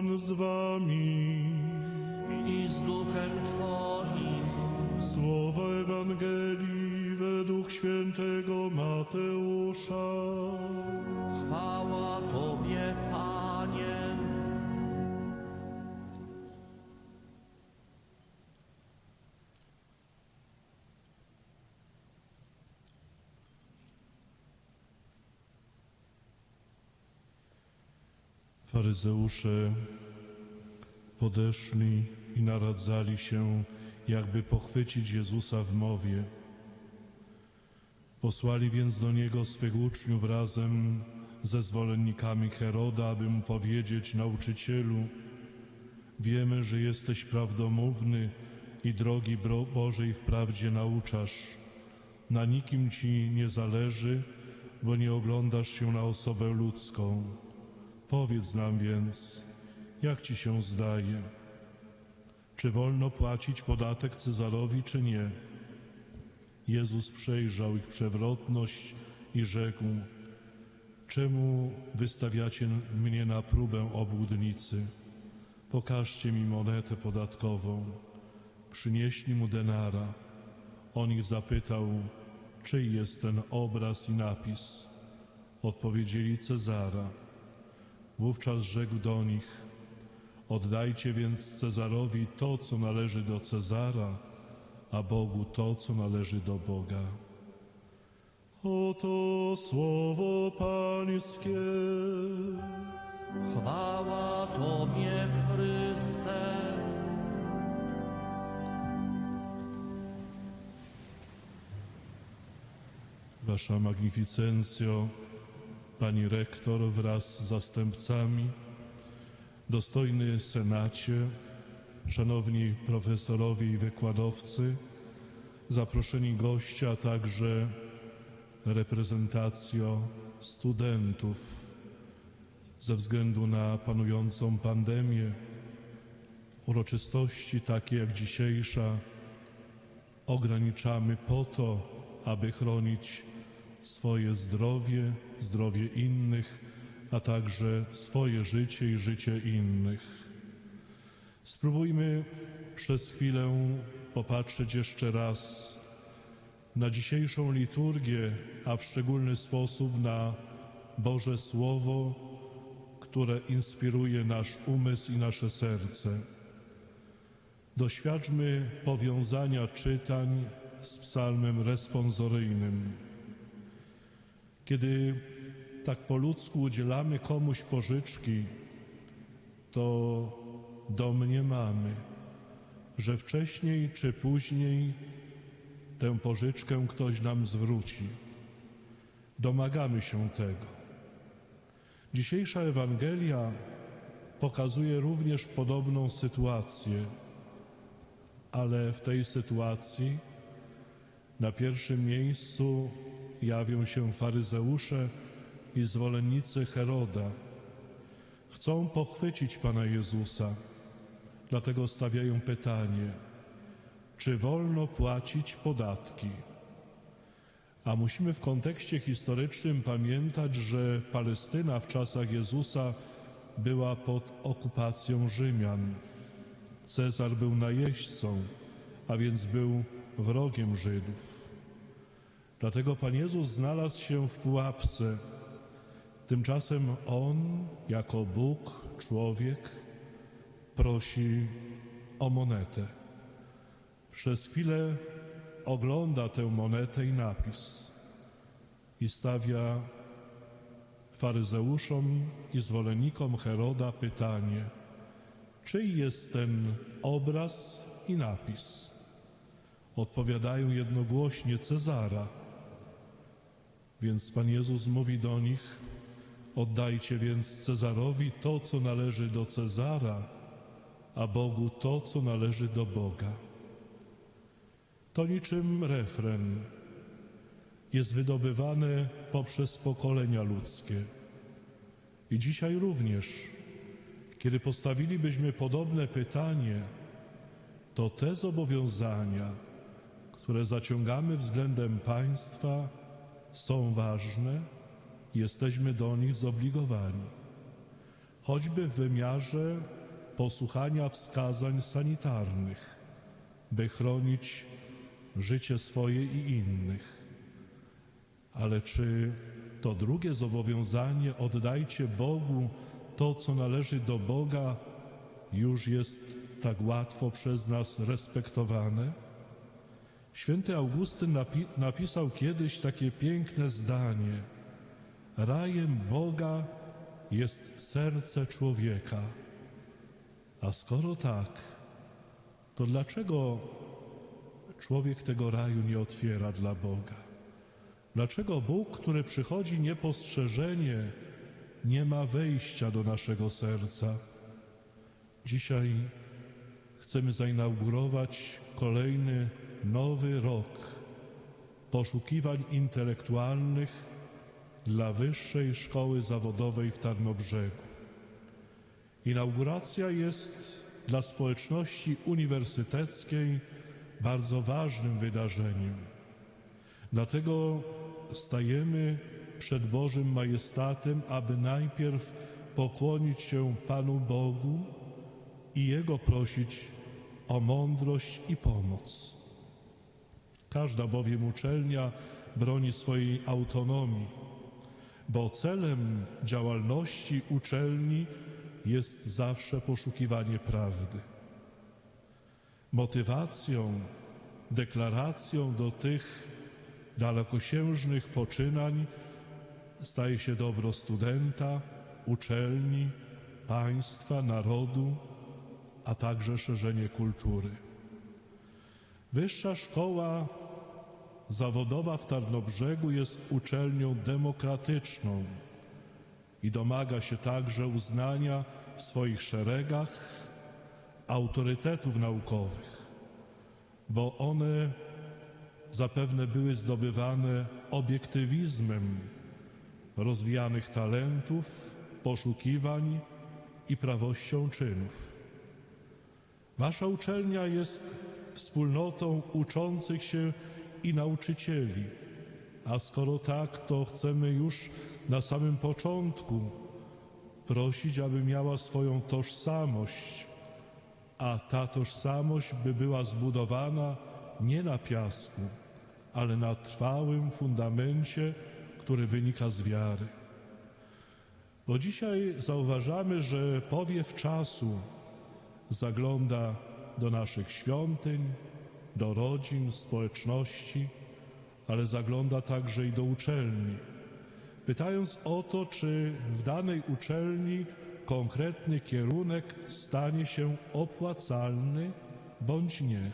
Pan z wami. i z duchem Twoim. Słowa Ewangelii według świętego Mateusza. Chwała Tobie, Panie. Faryzeusze podeszli i naradzali się, jakby pochwycić Jezusa w mowie. Posłali więc do Niego swych uczniów razem ze zwolennikami Heroda, aby mu powiedzieć, nauczycielu, wiemy, że jesteś prawdomówny i drogi Bożej wprawdzie nauczasz. Na nikim Ci nie zależy, bo nie oglądasz się na osobę ludzką. Powiedz nam więc, jak ci się zdaje? Czy wolno płacić podatek Cezarowi, czy nie? Jezus przejrzał ich przewrotność i rzekł: Czemu wystawiacie mnie na próbę obłudnicy? Pokażcie mi monetę podatkową. Przynieśli mu denara. On ich zapytał, czyj jest ten obraz i napis. Odpowiedzieli Cezara. Wówczas rzekł do nich: Oddajcie więc Cezarowi to, co należy do Cezara, a Bogu to, co należy do Boga. Oto słowo Pańskie. Chwała Tobie, Chryste. Wasza Magnificencjo, Pani Rektor wraz z zastępcami, dostojny Senacie, Szanowni Profesorowie i Wykładowcy, zaproszeni goście, a także reprezentacjo studentów. Ze względu na panującą pandemię, uroczystości takie jak dzisiejsza ograniczamy po to, aby chronić swoje zdrowie, zdrowie innych, a także swoje życie i życie innych. Spróbujmy przez chwilę popatrzeć jeszcze raz na dzisiejszą liturgię, a w szczególny sposób na Boże Słowo, które inspiruje nasz umysł i nasze serce. Doświadczmy powiązania czytań z psalmem responsoryjnym. Kiedy tak po ludzku udzielamy komuś pożyczki, to domniemamy, że wcześniej czy później tę pożyczkę ktoś nam zwróci. Domagamy się tego. Dzisiejsza Ewangelia pokazuje również podobną sytuację, ale w tej sytuacji na pierwszym miejscu jawią się faryzeusze i zwolennicy Heroda. Chcą pochwycić Pana Jezusa, dlatego stawiają pytanie, czy wolno płacić podatki? A musimy w kontekście historycznym pamiętać, że Palestyna w czasach Jezusa była pod okupacją Rzymian. Cezar był najeźdźcą, a więc był wrogiem Żydów. Dlatego Pan Jezus znalazł się w pułapce. Tymczasem On, jako Bóg, człowiek, prosi o monetę. Przez chwilę ogląda tę monetę i napis i stawia faryzeuszom i zwolennikom Heroda pytanie, czyj jest ten obraz i napis? Odpowiadają jednogłośnie Cezara. Więc Pan Jezus mówi do nich, oddajcie więc Cezarowi to, co należy do Cezara, a Bogu to, co należy do Boga. To niczym refren jest wydobywane poprzez pokolenia ludzkie. I dzisiaj również, kiedy postawilibyśmy podobne pytanie, to te zobowiązania, które zaciągamy względem państwa, są ważne, jesteśmy do nich zobligowani. choćby w wymiarze posłuchania wskazań sanitarnych, by chronić życie swoje i innych. Ale czy to drugie zobowiązanie, oddajcie Bogu to, co należy do Boga, już jest tak łatwo przez nas respektowane? Święty Augustyn napi- napisał kiedyś takie piękne zdanie: Rajem Boga jest serce człowieka. A skoro tak, to dlaczego człowiek tego raju nie otwiera dla Boga? Dlaczego Bóg, który przychodzi niepostrzeżenie, nie ma wejścia do naszego serca? Dzisiaj chcemy zainaugurować kolejny nowy rok poszukiwań intelektualnych dla Wyższej Szkoły Zawodowej w Tarnobrzegu. Inauguracja jest dla społeczności uniwersyteckiej bardzo ważnym wydarzeniem. Dlatego stajemy przed Bożym Majestatem, aby najpierw pokłonić się Panu Bogu i Jego prosić o mądrość i pomoc. Każda bowiem uczelnia broni swojej autonomii, bo celem działalności uczelni jest zawsze poszukiwanie prawdy. Motywacją, deklaracją do tych dalekosiężnych poczynań staje się dobro studenta, uczelni, państwa, narodu, a także szerzenie kultury. Wyższa Szkoła Zawodowa w Tarnobrzegu jest uczelnią demokratyczną i domaga się także uznania w swoich szeregach autorytetów naukowych, bo one zapewne były zdobywane obiektywizmem rozwijanych talentów, poszukiwań i prawością czynów. Wasza uczelnia jest wspólnotą uczących się i nauczycieli, a skoro tak, to chcemy już na samym początku prosić, aby miała swoją tożsamość, a ta tożsamość by była zbudowana nie na piasku, ale na trwałym fundamencie, który wynika z wiary. Bo dzisiaj zauważamy, że powiew czasu zagląda do naszych świątyń, do rodzin, społeczności, ale zagląda także i do uczelni, pytając o to, czy w danej uczelni konkretny kierunek stanie się opłacalny bądź nie.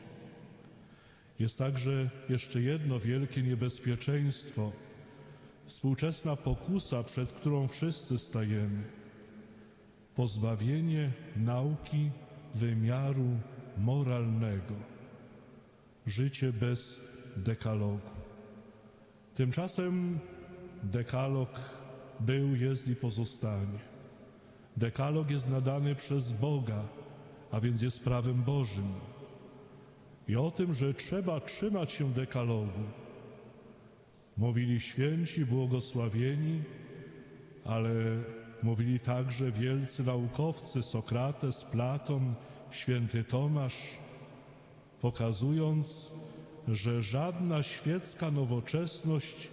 Jest także jeszcze jedno wielkie niebezpieczeństwo, współczesna pokusa, przed którą wszyscy stajemy. Pozbawienie nauki wymiaru moralnego. Życie bez dekalogu. Tymczasem dekalog był, jest i pozostanie. Dekalog jest nadany przez Boga, a więc jest prawem Bożym. I o tym, że trzeba trzymać się dekalogu, mówili święci, błogosławieni, ale mówili także wielcy naukowcy Sokrates, Platon, święty Tomasz, pokazując, że żadna świecka nowoczesność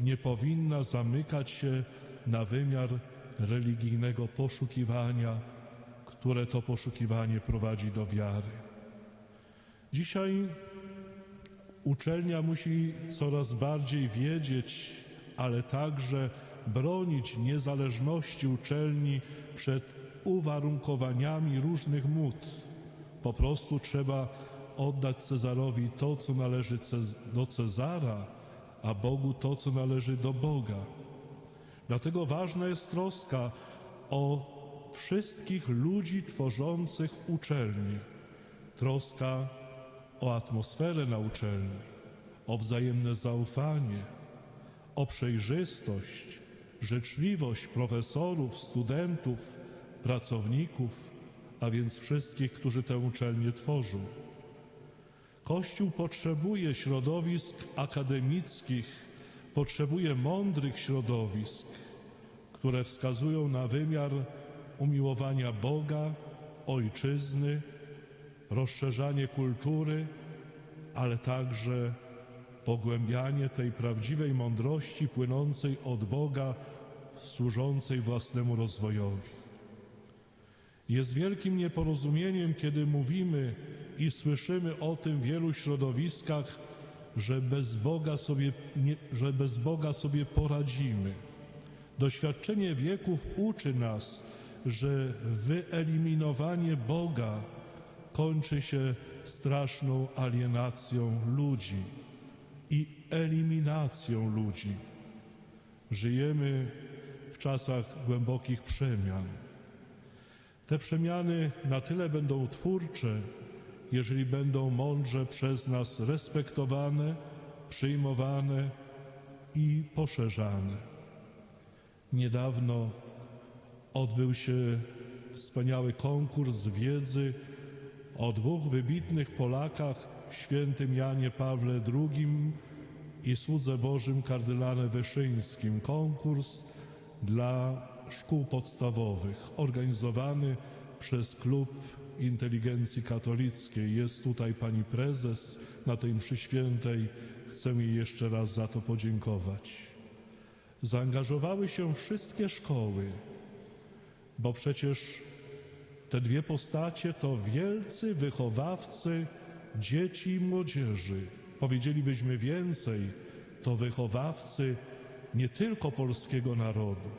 nie powinna zamykać się na wymiar religijnego poszukiwania, które to poszukiwanie prowadzi do wiary. Dzisiaj uczelnia musi coraz bardziej wiedzieć, ale także bronić niezależności uczelni przed uwarunkowaniami różnych mód. Po prostu trzeba oddać Cezarowi to, co należy do Cezara, a Bogu to, co należy do Boga. Dlatego ważna jest troska o wszystkich ludzi tworzących uczelnię. Troska o atmosferę na uczelni, o wzajemne zaufanie, o przejrzystość, życzliwość profesorów, studentów, pracowników, a więc wszystkich, którzy tę uczelnię tworzą. Kościół potrzebuje środowisk akademickich, potrzebuje mądrych środowisk, które wskazują na wymiar umiłowania Boga, ojczyzny, rozszerzanie kultury, ale także pogłębianie tej prawdziwej mądrości płynącej od Boga, służącej własnemu rozwojowi. Jest wielkim nieporozumieniem, kiedy mówimy i słyszymy o tym w wielu środowiskach, że bez Boga sobie, nie, że bez Boga sobie poradzimy. Doświadczenie wieków uczy nas, że wyeliminowanie Boga kończy się straszną alienacją ludzi i eliminacją ludzi. Żyjemy w czasach głębokich przemian. Te przemiany na tyle będą twórcze, jeżeli będą mądrze przez nas respektowane, przyjmowane i poszerzane. Niedawno odbył się wspaniały konkurs wiedzy o dwóch wybitnych Polakach, świętym Janie Pawle II i słudze Bożym kardynale Wyszyńskim. Konkurs dla szkół podstawowych, organizowany przez Klub Inteligencji Katolickiej. Jest tutaj pani prezes na tej mszy świętej. Chcę jej jeszcze raz za to podziękować. Zaangażowały się wszystkie szkoły, bo przecież te dwie postacie to wielcy wychowawcy dzieci i młodzieży. Powiedzielibyśmy więcej, to wychowawcy nie tylko polskiego narodu,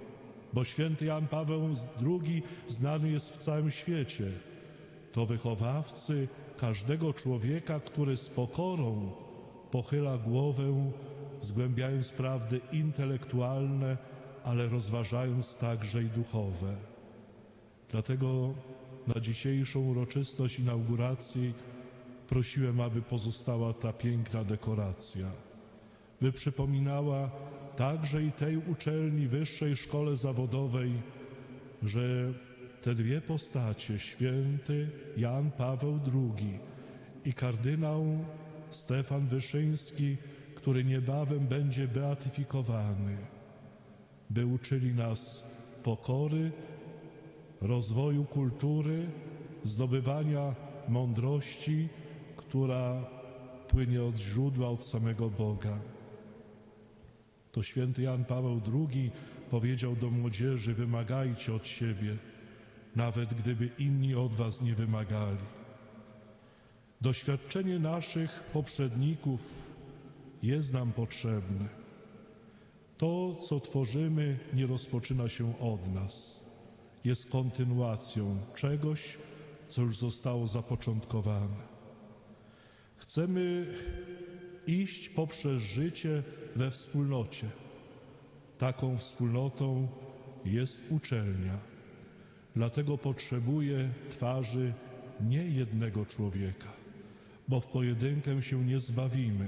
bo święty Jan Paweł II znany jest w całym świecie. To wychowawcy każdego człowieka, który z pokorą pochyla głowę, zgłębiając prawdy intelektualne, ale rozważając także i duchowe. Dlatego na dzisiejszą uroczystość inauguracji prosiłem, aby pozostała ta piękna dekoracja, by przypominała także i tej uczelni, wyższej szkole zawodowej, że te dwie postacie, święty Jan Paweł II i kardynał Stefan Wyszyński, który niebawem będzie beatyfikowany, by uczyli nas pokory, rozwoju kultury, zdobywania mądrości, która płynie od źródła, od samego Boga. To święty Jan Paweł II powiedział do młodzieży: wymagajcie od siebie, nawet gdyby inni od was nie wymagali. Doświadczenie naszych poprzedników jest nam potrzebne. To, co tworzymy, nie rozpoczyna się od nas. Jest kontynuacją czegoś, co już zostało zapoczątkowane. Chcemy iść poprzez życie we wspólnocie. Taką wspólnotą jest uczelnia. Dlatego potrzebuje twarzy nie jednego człowieka, bo w pojedynkę się nie zbawimy.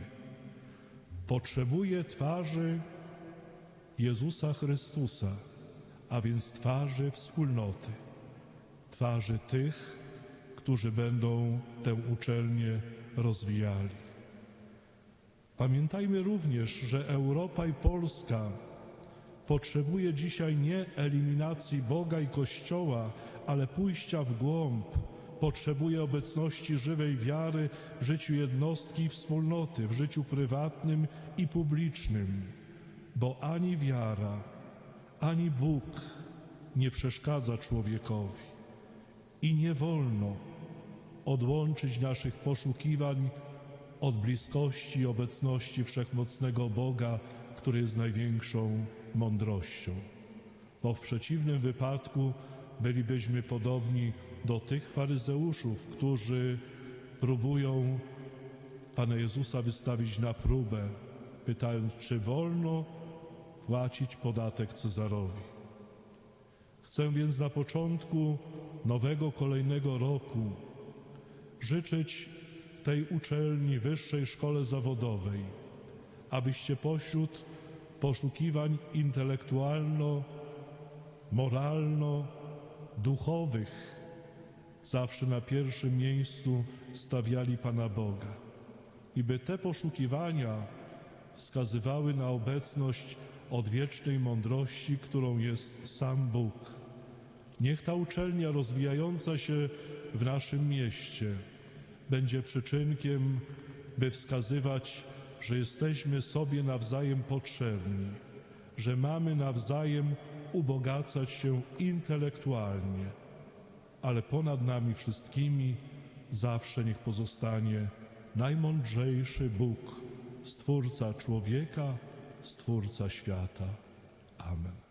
Potrzebuje twarzy Jezusa Chrystusa, a więc twarzy wspólnoty, twarzy tych, którzy będą tę uczelnię rozwijali. Pamiętajmy również, że Europa i Polska potrzebuje dzisiaj nie eliminacji Boga i Kościoła, ale pójścia w głąb. Potrzebuje obecności żywej wiary w życiu jednostki i wspólnoty, w życiu prywatnym i publicznym, bo ani wiara, ani Bóg nie przeszkadza człowiekowi i nie wolno odłączyć naszych poszukiwań od bliskości i obecności wszechmocnego Boga, który jest największą mądrością. Bo w przeciwnym wypadku bylibyśmy podobni do tych faryzeuszów, którzy próbują Pana Jezusa wystawić na próbę, pytając, czy wolno płacić podatek Cezarowi. Chcę więc na początku nowego, kolejnego roku życzyć tej uczelni, wyższej szkole zawodowej, abyście pośród poszukiwań intelektualno-moralno-duchowych zawsze na pierwszym miejscu stawiali Pana Boga. I by te poszukiwania wskazywały na obecność odwiecznej mądrości, którą jest sam Bóg. Niech ta uczelnia rozwijająca się w naszym mieście będzie przyczynkiem, by wskazywać, że jesteśmy sobie nawzajem potrzebni, że mamy nawzajem ubogacać się intelektualnie, ale ponad nami wszystkimi zawsze niech pozostanie najmądrzejszy Bóg, Stwórca człowieka, Stwórca świata. Amen.